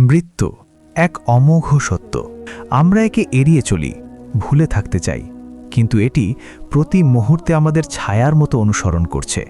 মৃত্যু এক অমোঘ সত্য। আমরা একে এড়িয়ে চলি, ভুলে থাকতে চাই। কিন্তু এটি প্রতি মুহূর্তে আমাদের ছায়ার মতো অনুসরণ করছে।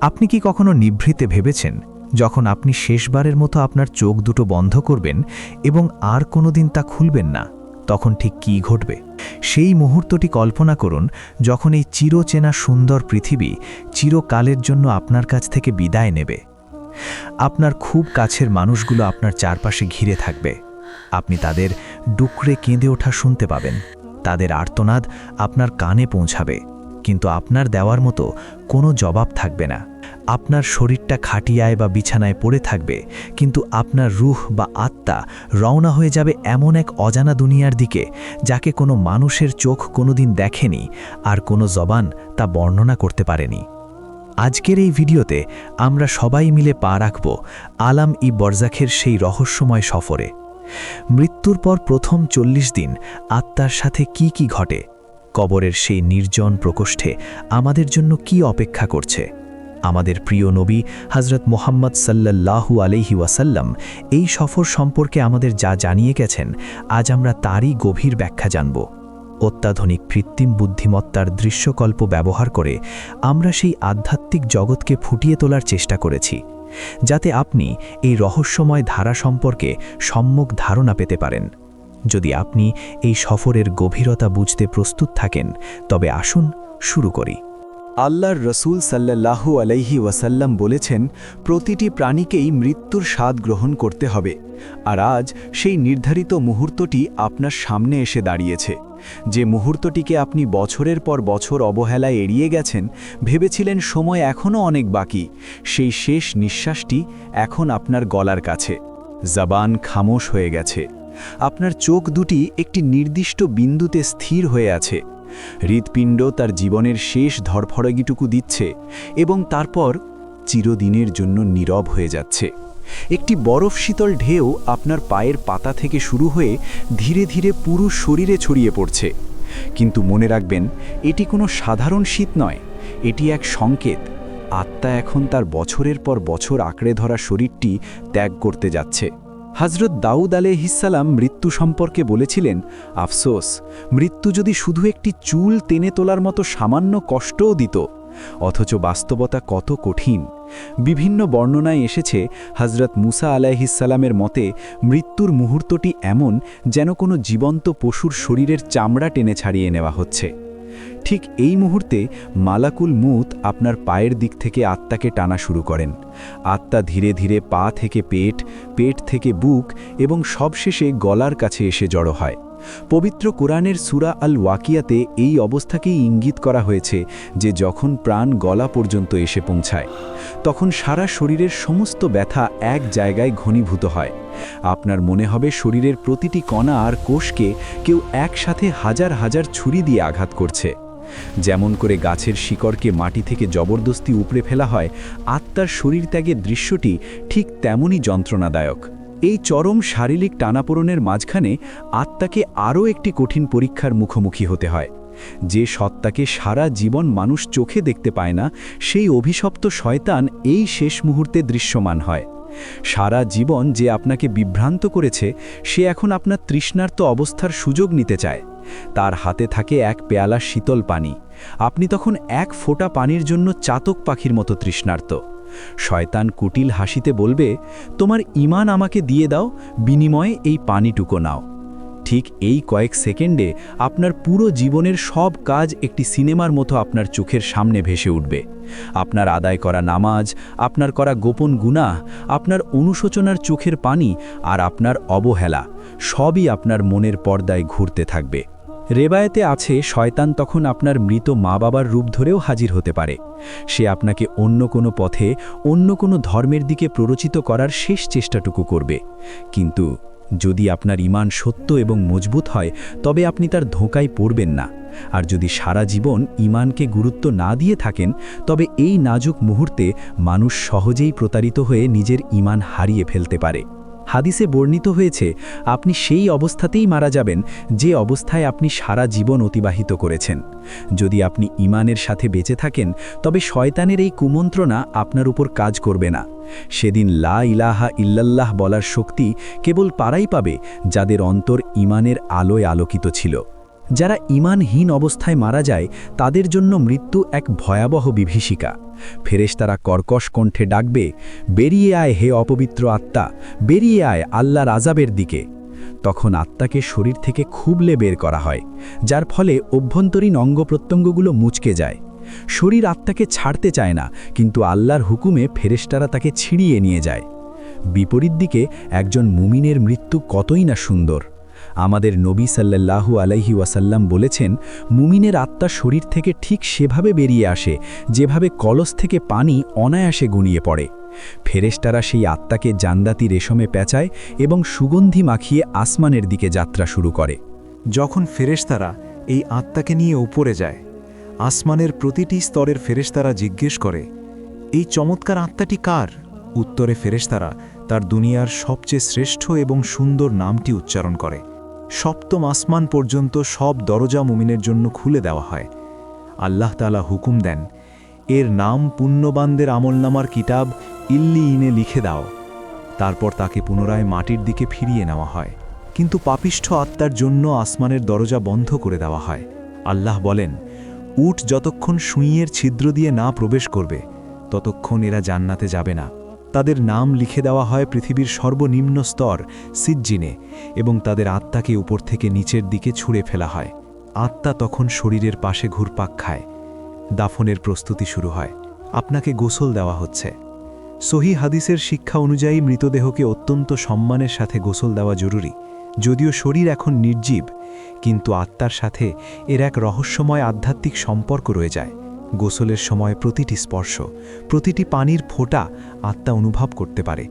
আপনি কি কখনো নিভৃতে ভেবেছেন, যখন আপনি শেষবারের মতো আপনার চোখ দুটো বন্ধ করবেন এবং আর কোনোদিন তা খুলবেন না, তখন ঠিক কী ঘটবে? সেই মুহূর্তটি কল্পনা করুন, যখন এই চিরচেনা সুন্দর পৃথিবী চিরকালের জন্য আপনার কাছ থেকে বিদায় নেবে। আপনার খুব কাছের মানুষগুলো আপনার চারপাশে ঘিরে থাকবে। আপনি তাদের ডুকরে কেঁদে ওঠা শুনতে পাবেন। তাদের আর্তনাদ আপনার কানে পৌঁছাবে। কিন্তু আপনার দেওয়ার মতো কোনো জবাব থাকবে না। আপনার শরীরটা খাটিয়ায় বা বিছানায় পড়ে থাকবে, কিন্তু আপনার রুহ বা আত্মা রওনা হয়ে যাবে এমন এক অজানা দুনিয়ার দিকে, যাকে কোনো মানুষের চোখ কোনোদিন দেখেনি আর কোনো জবান তা বর্ণনা করতে পারেনি। আজকের এই ভিডিওতে আমরা সবাই মিলে পা রাখব আলাম ই বরজাখের সেই রহস্যময় সফরে। মৃত্যুর পর প্রথম চল্লিশ দিন আত্মার সাথে কি কি ঘটে, কবরের সেই নির্জন প্রকোষ্ঠে আমাদের জন্য কি অপেক্ষা করছে? আমাদের প্রিয় নবী হজরত মোহাম্মদ সাল্লাল্লাহু আলহি ওয়াসাল্লাম এই সফর সম্পর্কে আমাদের যা জানিয়ে গেছেন, আজ আমরা তারই গভীর ব্যাখ্যা জানব। অত্যাধুনিক কৃত্রিম বুদ্ধিমত্তার দৃশ্যকল্প ব্যবহার করে আমরা সেই আধ্যাত্মিক জগৎকে ফুটিয়ে তোলার চেষ্টা করেছি, যাতে আপনি এই রহস্যময় ধারা সম্পর্কে সম্যক ধারণা পেতে পারেন। যদি আপনি এই সফরের গভীরতা বুঝতে প্রস্তুত থাকেন, তবে আসুন শুরু করি। আল্লাহর রসুল সাল্লাল্লাহু আলাইহি ওয়াসাল্লাম বলেছেন, প্রতিটি প্রাণীকেই মৃত্যুর স্বাদ গ্রহণ করতে হবে, আর আজ সেই নির্ধারিত মুহূর্তটি আপনার সামনে এসে দাঁড়িয়েছে। যে মুহূর্তটিকে আপনি বছরের পর বছর অবহেলায় এড়িয়ে গেছেন, ভেবেছিলেন সময় এখনও অনেক বাকি, সেই শেষ নিঃশ্বাসটি এখন আপনার গলার কাছে। জবান খামোশ হয়ে গেছে। আপনার চোখ দুটি একটি নির্দিষ্ট বিন্দুতে স্থির হয়ে আছে। হৃৎপিণ্ড তার জীবনের শেষ ধরফড়গিটুকু দিচ্ছে এবং তারপর চিরদিনের জন্য নীরব হয়ে যাচ্ছে। একটি বরফ শীতল ঢেউ আপনার পায়ের পাতা থেকে শুরু হয়ে ধীরে ধীরে পুরো শরীরে ছড়িয়ে পড়ছে। কিন্তু মনে রাখবেন, এটি কোনো সাধারণ শীত নয়, এটি এক সংকেত। আত্মা এখন তার বছরের পর বছর আঁকড়ে ধরা শরীরটি ত্যাগ করতে যাচ্ছে। হজরত দাউদ আলেহিসাল্লাম মৃত্যু সম্পর্কে বলেছিলেন, আফসোস, মৃত্যু যদি শুধু একটি চুল টেনে তোলার মতো সামান্য কষ্টও দিত, অথচ বাস্তবতা কত কঠিন। বিভিন্ন বর্ণনায় এসেছে হজরত মুসা আলাইহিসাল্লামের মতে, মৃত্যুর মুহূর্তটি এমন যেন কোনো জীবন্ত পশুর শরীরের চামড়া টেনে ছাড়িয়ে নেওয়া হচ্ছে। ঠিক এই মুহূর্তে মালাকুল মুত আপনার পায়ের দিক থেকে আত্মাকে টানা শুরু করেন। আত্মা ধীরে ধীরে পা থেকে পেট পেট থেকে বুক এবং সবশেষে গলার কাছে এসে জড়ো হয়। পবিত্র কোরআনের সুরা আল ওয়াকিয়াতে এই অবস্থাকেই ইঙ্গিত করা হয়েছে যে যখন প্রাণ গলা পর্যন্ত এসে পৌঁছায়, তখন সারা শরীরের সমস্ত ব্যথা এক জায়গায় ঘনীভূত হয়। আপনার মনে হবে শরীরের প্রতিটি কণা আর কোষকে কেউ একসাথে হাজার হাজার ছুরি দিয়ে আঘাত করছে। যেমন করে গাছের শিকড়কে মাটি থেকে জবরদস্তি উপড়ে ফেলা হয়, আত্মার শরীর ত্যাগের দৃশ্যটি ঠিক তেমনই যন্ত্রণাদায়ক। এই চরম শারীরিক টানাপোড়নের মাঝখানে আত্মাকে আরও একটি কঠিন পরীক্ষার মুখোমুখি হতে হয়। যে সত্তাকে সারা জীবন মানুষ চোখে দেখতে পায় না, সেই অভিশপ্ত শয়তান এই শেষ মুহূর্তে দৃশ্যমান হয়। সারা জীবন যে আপনাকে বিভ্রান্ত করেছে, সে এখন আপনার তৃষ্ণার্ত অবস্থার সুযোগ নিতে চায়। তার হাতে থাকে এক পেয়ালা শীতল পানি। আপনি তখন এক ফোঁটা পানির জন্য চাতক পাখির মতো তৃষ্ণার্ত। শয়তান কুটিল হাসিতে বলবে, তোমার ইমান আমাকে দিয়ে দাও, বিনিময়ে এই পানিটুকো নাও। ঠিক এই কয়েক সেকেন্ডে আপনার পুরো জীবনের সব কাজ একটি সিনেমার মতো আপনার চোখের সামনে ভেসে উঠবে। আপনার আদায় করা নামাজ, আপনার করা গোপন গুনাহ, আপনার অনুশোচনার চোখের পানি আর আপনার অবহেলা সবই আপনার মনের পর্দায় ঘুরতে থাকবে। রেবায়েতে আছে, শয়তান তখন আপনার মৃত মা বাবার রূপ ধরেও হাজির হতে পারে। সে আপনাকে অন্য কোনো পথে, অন্য কোনো ধর্মের দিকে প্ররোচিত করার শেষ চেষ্টাটুকু করবে। কিন্তু যদি আপনার ইমান সত্য এবং মজবুত হয়, তবে আপনি তার ধোঁকায় পড়বেন না। আর যদি সারা জীবন ইমানকে গুরুত্ব না দিয়ে থাকেন, তবে এই নাজুক মুহূর্তে মানুষ সহজেই প্রতারিত হয়ে নিজের ইমান হারিয়ে ফেলতে পারে। হাদিসে বর্ণিত হয়েছে, আপনি সেই অবস্থাতেই মারা যাবেন যে অবস্থায় আপনি সারা জীবন অতিবাহিত করেছেন। যদি আপনি ইমানের সাথে বেঁচে থাকেন, তবে শয়তানের এই কুমন্ত্রণা আপনার উপর কাজ করবে না। সেদিন লা ইলাহা ইল্লাল্লাহ বলার শক্তি কেবল পারাই পাবে যাদের অন্তর ইমানের আলোয় আলোকিত ছিল। যারা ইমানহীন অবস্থায় মারা যায়, তাদের জন্য মৃত্যু এক ভয়াবহ বিভীষিকা। ফেরেশতারা কর্কশ কণ্ঠে ডাকবে, বেরিয়ে আয় হে অপবিত্র আত্মা, বেরিয়ে আয় আল্লাহর আজাবের দিকে। তখন আত্মাকে শরীর থেকে খুবলে বের করা হয়, যার ফলে অভ্যন্তরীণ অঙ্গ প্রত্যঙ্গগুলো মুচকে যায়। শরীর আত্মাকে ছাড়তে চায় না, কিন্তু আল্লাহর হুকুমে ফেরেশতারা তাকে ছিড়িয়ে নিয়ে যায়। বিপরীত দিকে একজন মুমিনের মৃত্যু কতই না সুন্দর। আমাদের নবী সাল্লাল্লাহু আলাইহি ওয়াসাল্লাম বলেছেন, মুমিনের আত্মা শরীর থেকে ঠিক সেভাবে বেরিয়ে আসে, যেভাবে কলস থেকে পানি অনায়াসে গুনিয়ে পড়ে। ফেরেশতারা সেই আত্মাকে জান্দাতি রেশমে পেঁচায় এবং সুগন্ধি মাখিয়ে আসমানের দিকে যাত্রা শুরু করে। যখন ফেরেশতারা এই আত্মাকে নিয়ে উপরে যায়, আসমানের প্রতিটি স্তরের ফেরেশতারা জিজ্ঞেস করে, এই চমৎকার আত্মাটি কার? উত্তরে ফেরেশতারা তার দুনিয়ার সবচেয়ে শ্রেষ্ঠ এবং সুন্দর নামটি উচ্চারণ করে। সপ্তম আসমান পর্যন্ত সব দরজা মুমিনের জন্য খুলে দেওয়া হয়। আল্লাহ তালা হুকুম দেন, এর নাম পুণ্যবানদের আমলনামার কিতাব ইল্লি ইনে লিখে দাও। তারপর তাকে পুনরায় মাটির দিকে ফিরিয়ে নেওয়া হয়। কিন্তু পাপিষ্ঠ আত্মার জন্য আসমানের দরজা বন্ধ করে দেওয়া হয়। আল্লাহ বলেন, উট যতক্ষণ সুইয়ের ছিদ্র দিয়ে না প্রবেশ করবে, ততক্ষণ এরা জান্নাতে যাবে না। তাদের নাম লিখে দেওয়া হয় পৃথিবীর সর্বনিম্ন স্তর, সিজ্জিনে, এবং তাদের আত্মাকে উপর থেকে নিচের দিকে ছুঁড়ে ফেলা হয়। আত্মা তখন শরীরের পাশে ঘুরপাক খায়। দাফনের প্রস্তুতি শুরু হয়। আপনাকে গোসল দেওয়া হচ্ছে। সহি হাদিসের শিক্ষা অনুযায়ী মৃতদেহকে অত্যন্ত সম্মানের সাথে গোসল দেওয়া জরুরি। যদিও শরীর এখন নির্জীব, কিন্তু আত্মার সাথে এর এক রহস্যময় আধ্যাত্মিক সম্পর্ক রয়ে যায়। গোসলের সময় প্রতিটি স্পর্শ, প্রতিটি পানির ফোঁটা আত্মা অনুভব করতে পারে,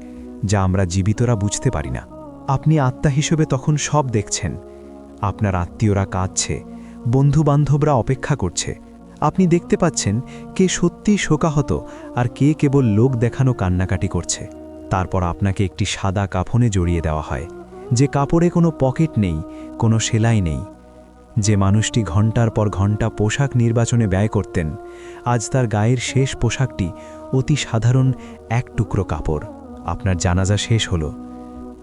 যা আমরা জীবিতরা বুঝতে পারি না। আপনি আত্মা হিসেবে তখন সব দেখছেন। আপনার আত্মীয়রা কাঁদছে, বন্ধুবান্ধবরা অপেক্ষা করছে। আপনি দেখতে পাচ্ছেন কে সত্যিই শোকাহত আর কে কেবল লোক দেখানো কান্নাকাটি করছে। তারপর আপনাকে একটি সাদা কাফনে জড়িয়ে দেওয়া হয়, যে কাপড়ে কোনো পকেট নেই, কোনো সেলাই নেই। যে মানুষটি ঘণ্টার পর ঘণ্টা পোশাক নির্বাচনে ব্যয় করতেন, আজ তার গায়ের শেষ পোশাকটি অতি সাধারণ এক টুকরো কাপড়। আপনার জানাজা শেষ হলো।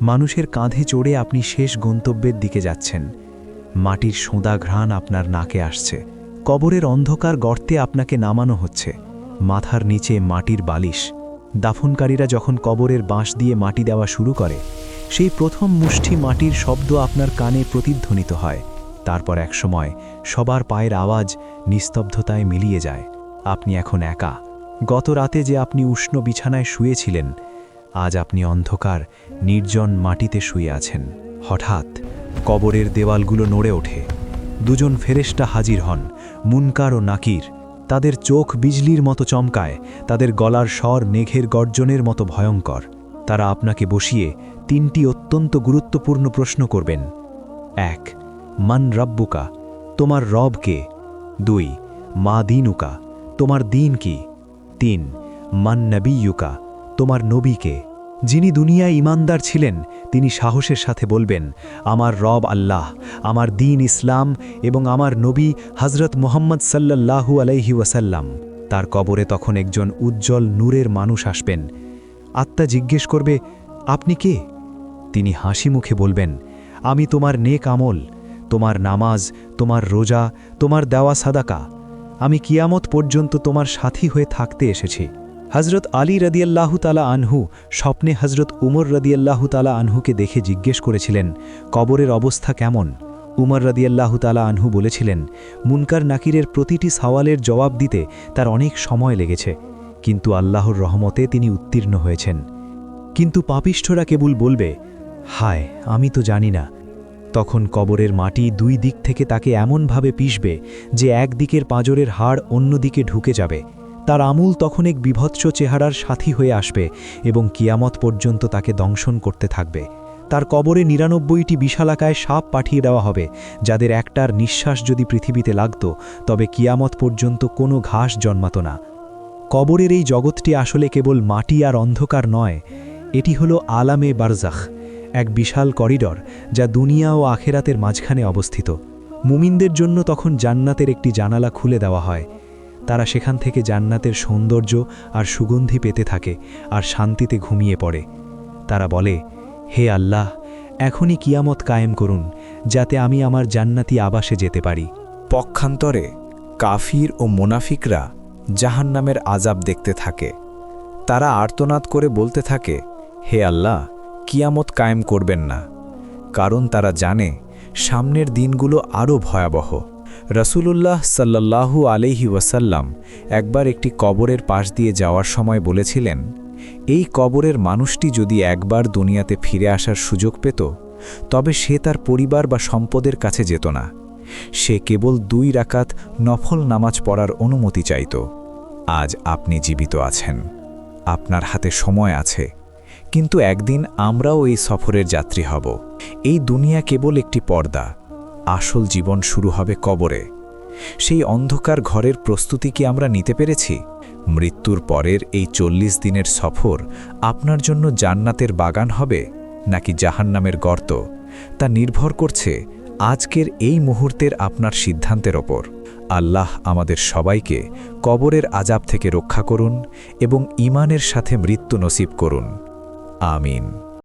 মানুষের কাঁধে চড়ে আপনি শেষ গন্তব্যের দিকে যাচ্ছেন। মাটির সোঁদা ঘ্রাণ আপনার নাকে আসছে। কবরের অন্ধকার গর্তে আপনাকে নামানো হচ্ছে। মাথার নিচে মাটির বালিশ। দাফনকারীরা যখন কবরের বাঁশ দিয়ে মাটি দেওয়া শুরু করে, সেই প্রথম মুষ্টি মাটির শব্দ আপনার কানে প্রতিধ্বনিত হয়। তারপর একসময় সবার পায়ের আওয়াজ নিস্তব্ধতায় মিলিয়ে যায়। আপনি এখন একা। গত রাতে যে আপনি উষ্ণ বিছানায় শুয়েছিলেন, আজ আপনি অন্ধকার, নির্জন মাটিতে শুয়ে আছেন। হঠাৎ কবরের দেওয়ালগুলো নড়ে ওঠে। দুজন ফেরেস্টা হাজির হন, মুনকার ও নাকির। তাদের চোখ বিজলির মতো চমকায়, তাদের গলার স্বর মেঘের গর্জনের মতো ভয়ঙ্কর। তারা আপনাকে বসিয়ে তিনটি অত্যন্ত গুরুত্বপূর্ণ প্রশ্ন করবেন। এক মান রব্বুকা, তোমার রব কে? দুই, মা দিনুকা, তোমার দিন কি? তিন, মান নবীয়ুকা, তোমার নবীকে যিনি দুনিয়ায় ইমানদার ছিলেন, তিনি সাহসের সাথে বলবেন, আমার রব আল্লাহ, আমার দিন ইসলাম এবং আমার নবী হজরত মোহাম্মদ সাল্লাল্লাহু আলাইহি ওয়াসাল্লাম। তার কবরে তখন একজন উজ্জ্বল নূরের মানুষ আসবেন। আত্মা জিজ্ঞেস করবে, আপনি কে? তিনি হাসি মুখে বলবেন, আমি তোমার নেক আমল তোমার নামাজ, তোমার রোজা, তোমার দেওয়া সাদাকা। আমি কিয়ামত পর্যন্ত তোমার সাথী হয়ে থাকতে এসেছি। হজরত আলী রদিয়াল্লাহু তালা আনহু স্বপ্নে হজরত উমর রদিয়াল্লাহু তালা আনহুকে দেখে জিজ্ঞেস করেছিলেন, কবরের অবস্থা কেমন? উমর রদিয়াল্লাহু তালা আনহু বলেছিলেন, মুনকার নাকিরের প্রতিটি সওয়ালের জবাব দিতে তার অনেক সময় লেগেছে, কিন্তু আল্লাহর রহমতে তিনি উত্তীর্ণ হয়েছেন। কিন্তু পাপিষ্ঠরা কেবল বলবে, হায়, আমি তো জানি না। তখন কবরের মাটি দুই দিক থেকে তাকে এমনভাবে পিষবে যে একদিকের পাঁজরের হাড় অন্যদিকে ঢুকে যাবে। তার আমূল তখন এক বিভৎস চেহারার সাথী হয়ে আসবে এবং কিয়ামত পর্যন্ত তাকে দংশন করতে থাকবে। তার কবরে নিরানব্বইটি বিশালাকায় সাপ পাঠিয়ে দেওয়া হবে, যাদের একটার নিঃশ্বাস যদি পৃথিবীতে লাগত, তবে কিয়ামত পর্যন্ত কোনো ঘাস জন্মাত না। কবরের এই জগৎটি আসলে কেবল মাটি আর অন্ধকার নয়, এটি হলো আলামে বারজাখ। এক বিশাল করিডর যা দুনিয়া ও আখেরাতের মাঝখানে অবস্থিত। মুমিনদের জন্য তখন জান্নাতের একটি জানালা খুলে দেওয়া হয়। তারা সেখান থেকে জান্নাতের সৌন্দর্য আর সুগন্ধি পেতে থাকে আর শান্তিতে ঘুমিয়ে পড়ে। তারা বলে, হে আল্লাহ, এখনই কিয়ামত কায়েম করুন, যাতে আমি আমার জান্নাতি আবাসে যেতে পারি। পক্ষান্তরে কাফির ও মোনাফিকরা জাহান্নামের আজাব দেখতে থাকে। তারা আর্তনাদ করে বলতে থাকে, হে আল্লাহ কিয়ামত কায়েম করবেন না, কারণ তারা জানে সামনের দিনগুলো আরও ভয়াবহ। রসুলুল্লাহ সাল্লাল্লাহু আলহি ওয়াসাল্লাম একবার একটি কবরের পাশ দিয়ে যাওয়ার সময় বলেছিলেন, এই কবরের মানুষটি যদি একবার দুনিয়াতে ফিরে আসার সুযোগ পেত, তবে সে তার পরিবার বা সম্পদের কাছে যেত না। সে কেবল দুই রাকাত নফল নামাজ পড়ার অনুমতি চাইত। আজ আপনি জীবিত আছেন। আপনার হাতে সময় আছে। কিন্তু একদিন আমরাও এই সফরের যাত্রী হব। এই দুনিয়া কেবল একটি পর্দা। আসল জীবন শুরু হবে কবরে। সেই অন্ধকার ঘরের প্রস্তুতি কি আমরা নিতে পেরেছি? মৃত্যুর পরের এই চল্লিশ দিনের সফর আপনার জন্য জান্নাতের বাগান হবে নাকি জাহান্নামের গর্ত? তা নির্ভর করছে আজকের এই মুহূর্তের আপনার সিদ্ধান্তের ওপর। আল্লাহ আমাদের সবাইকে কবরের আজাব থেকে রক্ষা করুন এবং ইমানের সাথে মৃত্যু নসিব করুন। Amin.